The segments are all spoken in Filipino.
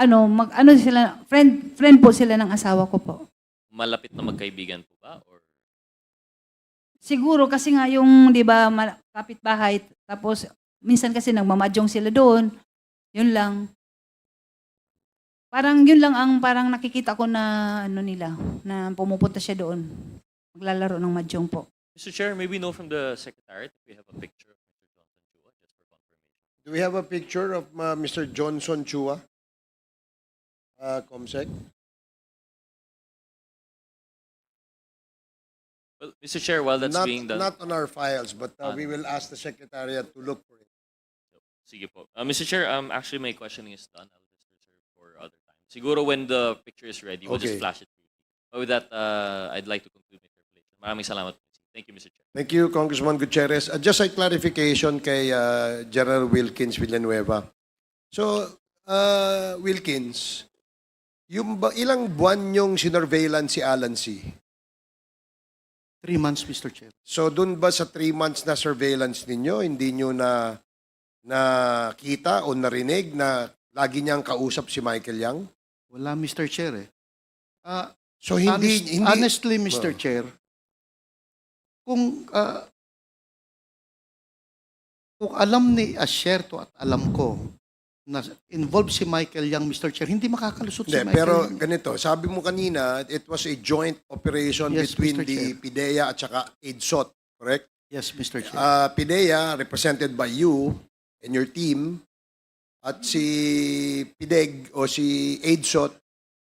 ano, mag, ano sila, friend, friend po sila ng asawa ko po. Malapit na magkaibigan po ba? Or Siguro kasi nga yung, di ba, kapitbahay, tapos minsan kasi nagmamadyong sila doon. Yun lang. Parang yun lang ang parang nakikita ko na ano nila, na pumupunta siya doon. Maglalaro ng madyong po. Mr. Chair, maybe know from the Secretariat if we have a picture Do we have a picture of uh, Mr. Johnson Chua? Uh, Comsec? Well, Mr. Chair, while that's not, being done, not on our files, but uh, we will ask the Secretariat to look for it. sige po. Uh, Mr. Chair, um, actually my questioning is done. I'll just reserve for other time. Siguro when the picture is ready, we'll just Okay. flash it. But with that, uh, I'd like to conclude my interpellation. Maraming salamat. po. Thank you, Mr. Chair. Thank you, Congressman Gutierrez. Uh, just a clarification kay uh, General Wilkins Villanueva. So, uh, Wilkins, yung ba, ilang buwan yung sinorveillance si Alan C? Three months, Mr. Chair. So, dun ba sa three months na surveillance ninyo, hindi nyo na nakita o narinig na lagi niyang kausap si Michael Yang? Wala, Mr. Chair eh. Ah, So, hindi, honest- hindi, honestly, Mr. Oh. Chair, kung ah, kung alam ni Asherto at alam ko na involved si Michael Yang, Mr. Chair, hindi makakalusot si Hindi, Michael pero Yang. ganito, sabi mo kanina, it was a joint operation Yes, between Mr. the Chair. PIDEA at saka AIDSOT, correct? Yes, Mr. Chair. Uh, PIDEA, represented by you and your team, at si PIDEG o si AIDSOT,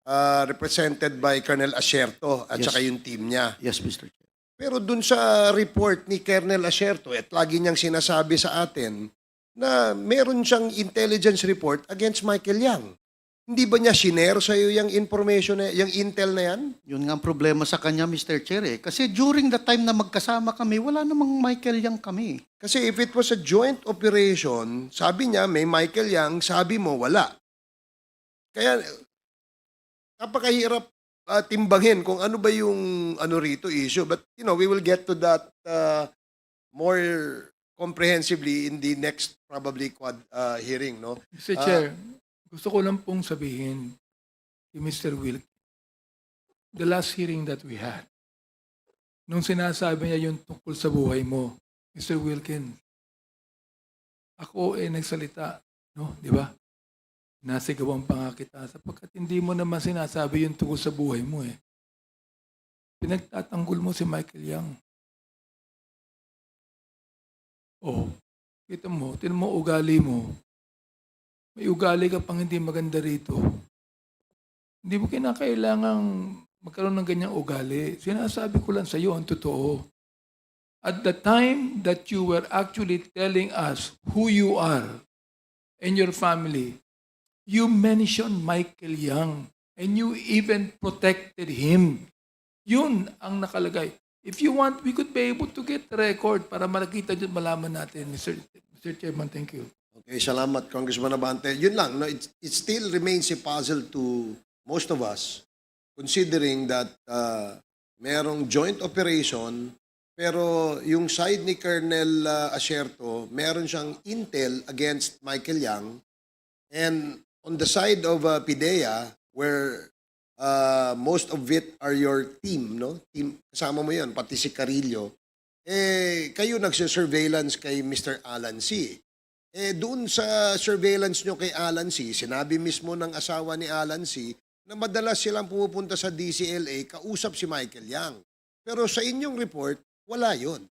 uh, represented by Colonel Asierto at Yes. saka yung team niya. yes, Mr. Chair. Pero dun sa report ni Colonel Asierto, at lagi niyang sinasabi sa atin na meron siyang intelligence report against Michael Yang. Hindi ba niya shinare sa iyo yung information, na, yung intel na yan? Yun nga ang problema sa kanya, Mr. Chair eh. Kasi during the time na magkasama kami, wala namang Michael Yang kami. Kasi if it was a joint operation, sabi niya may Michael Yang, sabi mo wala. Kaya napakahirap uh, timbangin kung ano ba yung ano rito issue. But you know, we will get to that uh, more comprehensively in the next probably quad uh, hearing, no? Mr. Ah. Chair, gusto ko lang pong sabihin kay Mr. Wilk, the last hearing that we had, nung sinasabi niya yung tungkol sa buhay mo, Mr. Wilkin, ako eh nagsalita, no? Di ba? Nasigawan pa nga kita sapagkat hindi mo naman sinasabi yung tungkol sa buhay mo eh. Pinagtatanggol mo si Michael Young. Oh, kita mo, tinan mo ugali mo. May ugali ka pang hindi maganda rito. Hindi mo kinakailangang magkaroon ng ganyang ugali. Sinasabi ko lang sa iyo ang totoo. At the time that you were actually telling us who you are and your family, you mentioned Michael Young and you even protected him. Yun ang nakalagay. If you want, we could be able to get record para makita dyan, malaman natin. Mr. Mr. Chairman, thank you. Okay, salamat Congressman Abante. Yun lang, no, it, it still remains a puzzle to most of us considering that uh, merong joint operation pero yung side ni Colonel uh, Asierto, meron siyang intel against Michael Yang and on the side of uh, PIDEA where uh, most of it are your team, no? Team, kasama mo yun, pati si Carillo. Eh, kayo nagsisurveillance kay Mr. Alan C. Eh, doon sa surveillance nyo kay Alan C., sinabi mismo ng asawa ni Alan C. na madalas silang pumupunta sa DCLA, kausap si Michael Yang. Pero sa inyong report, wala yon.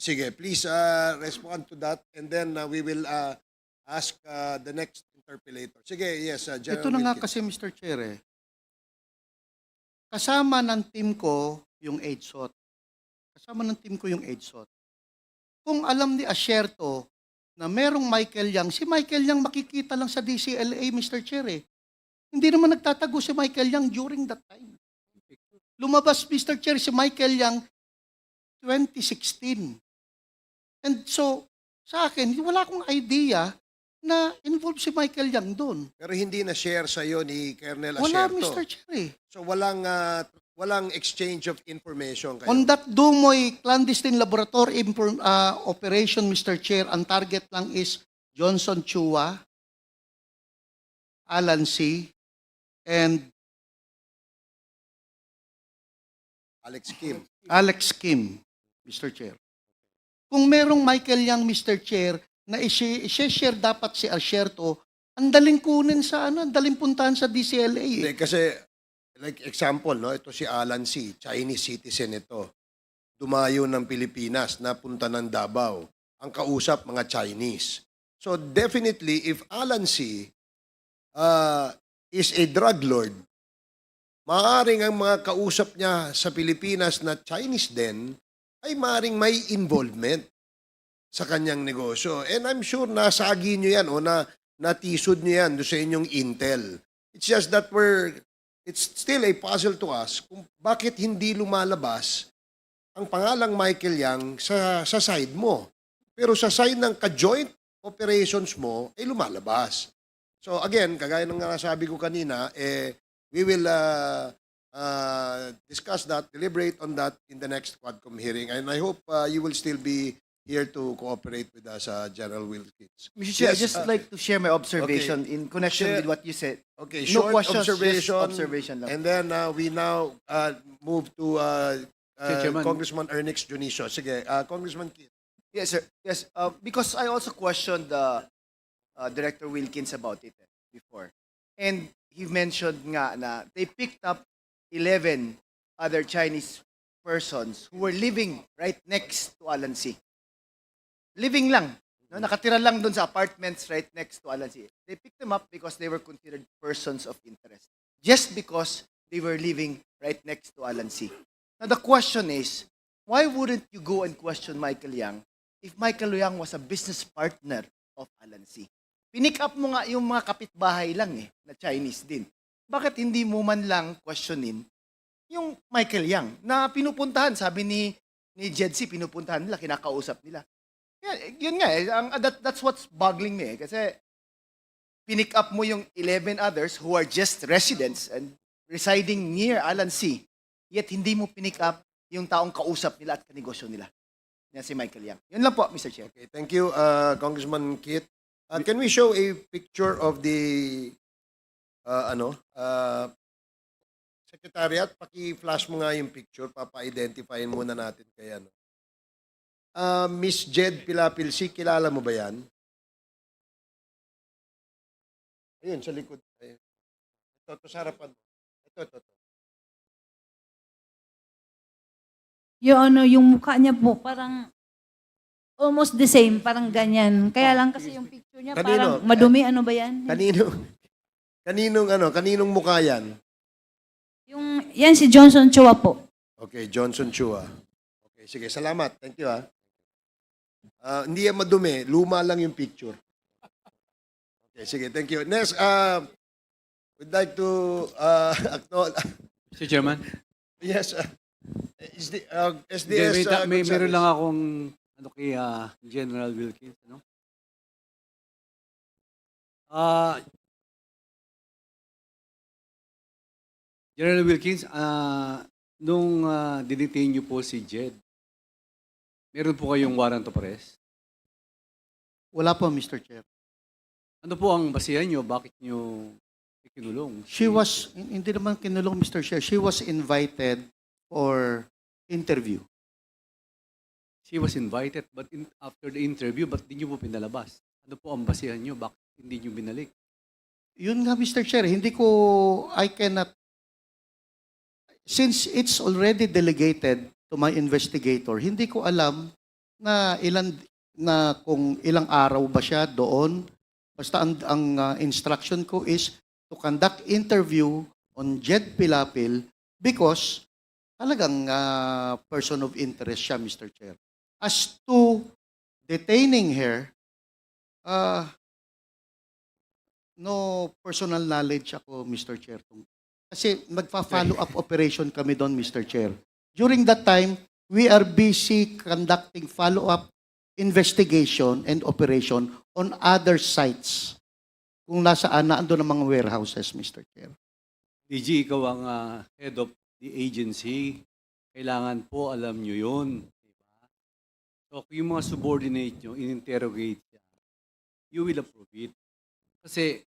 Sige, please uh, respond to that and then uh, we will uh, ask uh, the next interpellator. Sige, yes, uh, General Ito na nga Wilkins. kasi, Mr. Chair eh. Kasama ng team ko yung AIDSOT. Kasama ng team ko yung AIDSOT. Kung alam ni Asherto na merong Michael Yang, si Michael Yang makikita lang sa DCLA, Mr. Chair eh. Hindi naman nagtatago si Michael Yang during that time. Lumabas, Mr. Chair, si Michael Yang 2016. And so, sa akin, wala akong idea na involved si Michael Yang doon. Pero hindi na share sa iyo ni Colonel Wala, Asierto. Mr. Chair eh. So walang uh, walang exchange of information kayo. On that Dumoy clandestine laboratory impor- uh, operation, Mr. Chair, ang target lang is Johnson Chua Alan C. and Alex Kim. Alex Kim, Mr. Chair. Kung merong Michael Yang, Mr. Chair, na i-share dapat si Asherto, ang daling kunin sa ano, ang daling puntahan sa DCLA. eh. Kasi, like example, no, ito si Alan C., Chinese citizen ito. Dumayo ng Pilipinas, napunta ng Davao. Ang kausap, mga Chinese. So definitely, if Alan C. uh, is a drug lord, maaaring ang mga kausap niya sa Pilipinas na Chinese din, ay maaaring may involvement sa kanyang negosyo. And I'm sure nasagi nyo yan o na natisod nyo yan doon sa inyong intel. It's just that we're, it's still a puzzle to us kung bakit hindi lumalabas ang pangalang Michael Yang sa, sa side mo. Pero sa side ng ka-joint operations mo, ay lumalabas. So again, kagaya ng nasabi ko kanina, eh, we will uh, uh, discuss that, deliberate on that in the next Quadcom hearing. And I hope uh, you will still be here to cooperate with us, uh, General Wilkins. Mr. Chair, Yes, I'd just uh, like to share my observation in connection Share- with what you said. Okay, No short questions, just observation. observation lang. And then uh, we now uh, move to uh, uh, Chairman. Congressman Ernest Junicio. Sige, uh, Congressman Kit. Yes, sir. Yes, uh, because I also questioned uh, uh, Director Wilkins about it eh, before. And he mentioned nga na they picked up 11 other Chinese persons who were living right next to Alan C. Living lang. No, nakatira lang doon sa apartments right next to Alan C. They picked them up because they were considered persons of interest. Just because they were living right next to Alan C. Now the question is, why wouldn't you go and question Michael Yang if Michael Yang was a business partner of Alan C. Pinick up mo nga yung mga kapitbahay lang eh, na Chinese din. Bakit hindi mo man lang questionin yung Michael Yang na pinupuntahan, sabi ni ni Jed C, pinupuntahan nila, kinakausap nila. Yan, yun nga eh, ang, that, that's what's boggling me eh, kasi pinick up mo yung 11 others who are just residents and residing near Alan C. Yet hindi mo pinick up yung taong kausap nila at kanegosyo nila. Yan si Michael Yang. Yun lang po, Mr. Chair. Okay, thank you, uh, Congressman Kit. Uh, can we show a picture of the uh, ano, uh, Secretariat, paki-flash mo nga yung picture, papa-identifyin muna natin kay ano. Uh, Miss Jed Pilapilsi, kilala mo ba yan? Ayun, sa likod. Ayun. Ito, ito sa harapan mo. Ito, ito, ito. Yung ano, yung mukha niya po parang almost the same, parang ganyan. Kaya lang kasi yung picture niya Kanino? parang madumi, ano ba yan? Kanino? Kaninong ano, kaninong mukha yan? Yung, yan si Johnson Chua po. Okay, Johnson Chua. Okay, sige, salamat. Thank you, ha. Ah, hindi yan madumi. Luma lang yung picture. Okay, sige, thank you. Next, uh, we'd like to uh, acknowledge, Mr. Chairman, yes, uh, is the, uh, SDS, may, uh, may, meron lang akong ano kay ah, General Wilkins, ano? Ah General Wilkins, ah nung uh, dinetain niyo po si Jed, meron po kayong warrant of arrest? Wala po, Mr. Chair. Ano po ang basihan niyo? Bakit niyo ikinulong? She was, hindi naman kinulong, Mr. Chair. She was invited for interview. She was invited, but in, after the interview, ba't di niyo po pinalabas? Ano po ang basihan niyo? Bakit hindi niyo binalik? Yun nga, Mr. Chair, hindi ko, I cannot, since it's already delegated to my investigator, hindi ko alam na ilan, na kung ilang araw ba siya doon. Basta ang, ang uh, instruction ko is to conduct interview on Jed Pilapil because talagang uh, person of interest siya, Mr. Chair. As to detaining her, uh, no personal knowledge ako, Mr. Chair. Kasi magpa-follow up operation kami doon, Mr. Chair. During that time, we are busy conducting follow-up investigation and operation on other sites. Kung nasaan na ando ng mga warehouses, Mr. Chair. DG, ikaw ang ah, head of the agency. Kailangan po alam nyo yun. So, kung yung mga subordinate nyo, in-interrogate siya, you will approve it. Kasi,